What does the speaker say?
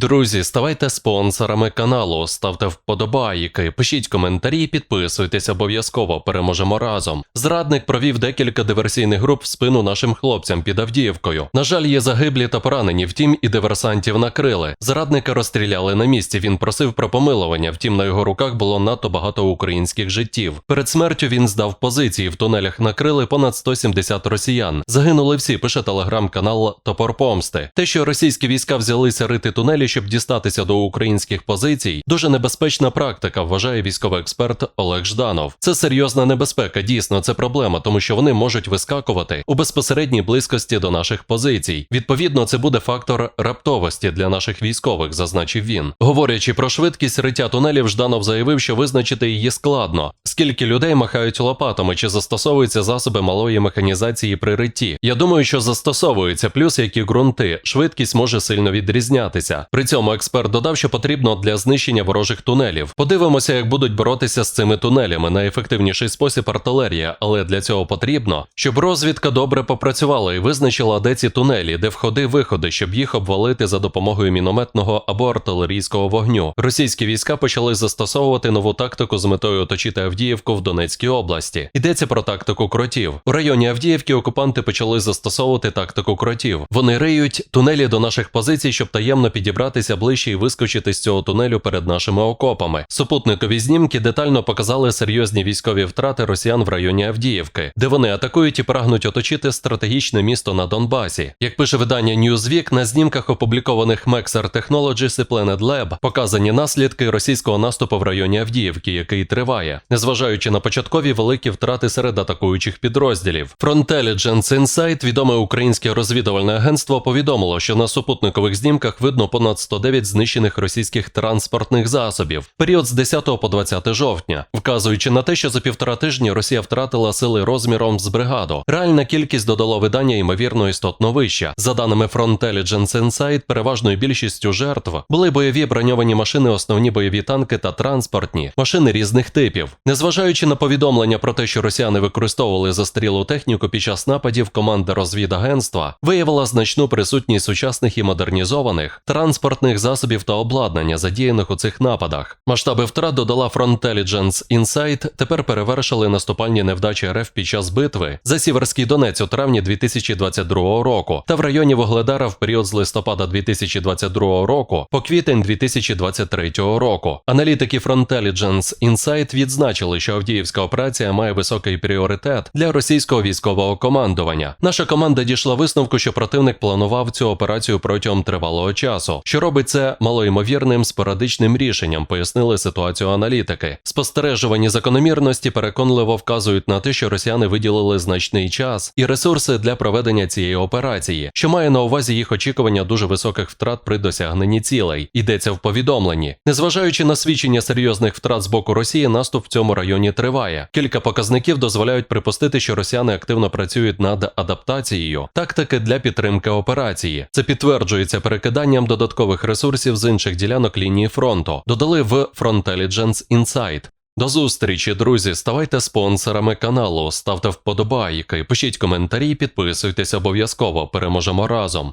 Друзі, ставайте спонсорами каналу, ставте вподобайки, пишіть коментарі, підписуйтесь обов'язково. Переможемо разом. Зрадник провів декілька диверсійних груп в спину нашим хлопцям під Авдіївкою. На жаль, є загиблі та поранені. Втім, і диверсантів накрили. Зрадника розстріляли на місці. Він просив про помилування. Втім, на його руках було надто багато українських життів. Перед смертю він здав позиції. В тунелях накрили понад 170 росіян. Загинули всі. Пише телеграм-канал Топор Помсти. Те, що російські війська взялися рити тунелі, щоб дістатися до українських позицій, дуже небезпечна практика, вважає військовий експерт Олег Жданов. Це серйозна небезпека. Дійсно, це проблема, тому що вони можуть вискакувати у безпосередній близькості до наших позицій. Відповідно, це буде фактор раптовості для наших військових, зазначив він. Говорячи про швидкість риття тунелів, Жданов заявив, що визначити її складно. Скільки людей махають лопатами, чи застосовуються засоби малої механізації при ритті? Я думаю, що застосовуються, плюс які ґрунти. Швидкість може сильно відрізнятися. При цьому експерт додав, що потрібно для знищення ворожих тунелів. Подивимося, як будуть боротися з цими тунелями. Найефективніший спосіб артилерія, але для цього потрібно, щоб розвідка добре попрацювала і визначила, де ці тунелі, де входи-виходи, щоб їх обвалити за допомогою мінометного або артилерійського вогню. Російські війська почали застосовувати нову тактику з метою оточити Авдіївку в Донецькій області. Йдеться про тактику кротів. У районі Авдіївки окупанти почали застосовувати тактику кротів. Вони риють тунелі до наших позицій, щоб таємно підібратися ближче і вискочити з цього тунелю перед нашими окопами. Супутникові знімки детально показали серйозні військові втрати росіян в районі Авдіївки, де вони атакують і прагнуть оточити стратегічне місто на Донбасі. Як пише видання Newsweek, на знімках опублікованих Maxar Technologies і Planet Lab показані наслідки російського наступу в районі Авдіївки, який триває, незважаючи на початкові великі втрати серед атакуючих підрозділів. Frontelligence Insight, відоме українське розвідувальне агентство, повідомило, що на супутникових знімках видно понад 109 знищених російських транспортних засобів. Період з 10 по 20 жовтня, вказуючи на те, що за півтора тижні Росія втратила сили розміром з бригаду. Реальна кількість додало видання ймовірно істотно вища. За даними Frontelligence Insight, переважною більшістю жертв були бойові броньовані машини, основні бойові танки та транспортні машини різних типів. Незважаючи на повідомлення про те, що росіяни використовували застрілу техніку під час нападів, команда розвідагентства виявила значну присутність сучасних і модернізованих транспортних засобів та обладнання, задіяних у цих нападах. Масштаби втрат додала Frontelligence Insight, тепер перевершили наступальні невдачі РФ під час битви за Сіверський Донець у травні 2022 року та в районі Вогледара в період з листопада 2022 року по квітень 2023 року. Аналітики Frontelligence Insight відзначили, що Авдіївська операція має високий пріоритет для російського військового командування. Наша команда дійшла висновку, що противник планував цю операцію протягом тривалого часу, що робить це малоймовірним спорадичним рішенням, пояснили ситуацію аналітики. Спостережувані закономірності переконливо вказують на те, що росіяни виділили значний час і ресурси для проведення цієї операції, що має на увазі їх очікування дуже високих втрат при досягненні цілей. Йдеться в повідомленні. Незважаючи на свідчення серйозних втрат з боку Росії, наступ в цьому районі триває. Кілька показників дозволяють припустити, що росіяни активно працюють над адаптацією тактики для підтримки операції. Це підтверджується перекиданням додаткових ресурсів з інших ділянок лінії фронту. Додали в Frontelligence Insight. До зустрічі, друзі. Ставайте спонсорами каналу, ставте вподобайки, пишіть коментарі, підписуйтесь обов'язково. Переможемо разом.